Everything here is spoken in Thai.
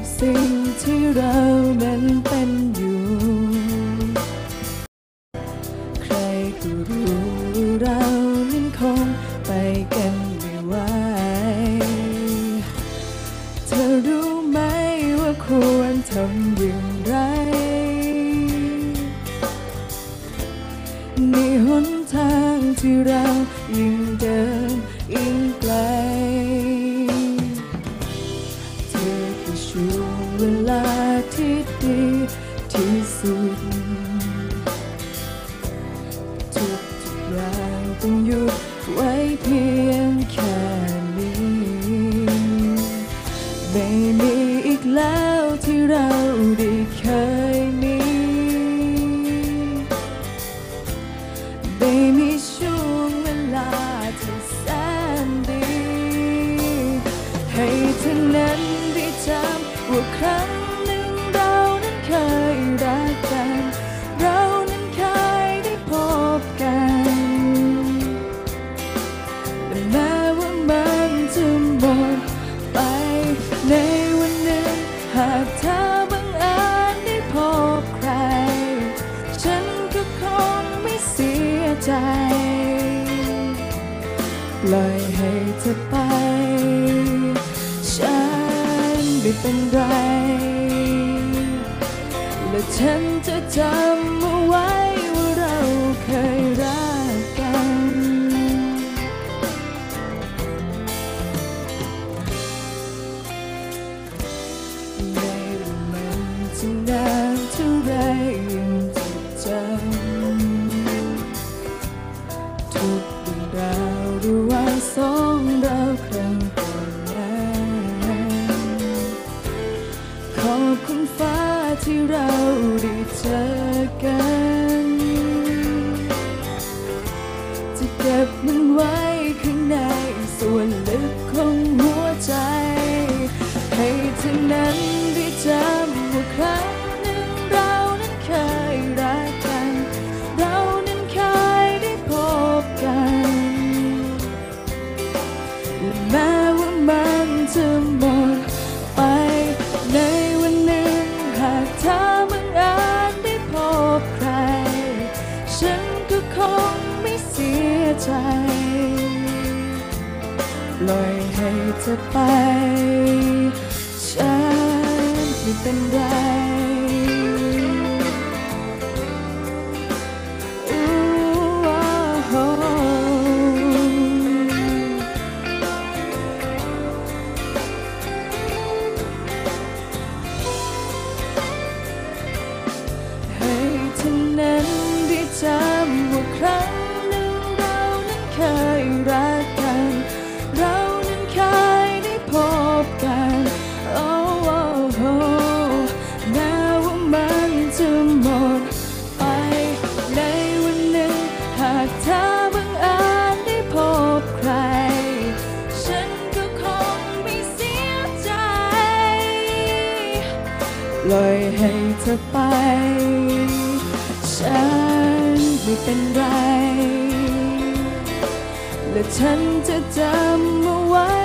กับสิ่งที่เรานั้นเป็นอยู่ ใครก็รู้เรานั้นคงไปกันไม่ไหว เธอรู้ไหมว่าควรทำอย่างไร ในหนทางที่เรายิ่งเดินยิ่งไกล เวลาที่ดีที่สุด ทุกทุกอย่างต้องหยุดไว้เพียงแค่นี้ ไม่มีอีกแล้วที่เราได้เคยมี ไม่มีช่วงเวลาที่แสนดี ให้เธอนั้น ว่าครั้งหนึ่งเรานั้นเคยรักกัน เรานั้นเคยได้พบกันและแม้ว่ามันจะหมดไปในวันหนึ่งหากเธอบังอิญได้พบใคร ฉันก็คงไม่เสียใจ ปล่อยให้เธอไป ฉัน ไม่เป็นไร และฉันจะจำเอาไว้ว่าเราเคยรักกันไม่ว่ามันจะนานเท่าไรยังจดจำทุกเรื่องราวระหว่างสองเราครั้งก่อน ที่เราได้เจอกัน จะเก็บมันไว้ข้างในส่วนลึกของหัวใจ ให้เธอนั้นได้จำว่าครั้งหนึ่งเรานั้นเคยรักกัน เรานั้นเคยได้พบกันและแม้ว่ามันจะหมด ใจปล่อยให้เธอไป ฉันไม่เป็นไรให้เธอนั้นได้จำว่าครั้ง ล่อยให้เธอไป ฉันไม่เป็นไร และฉันจะจำเอาไว้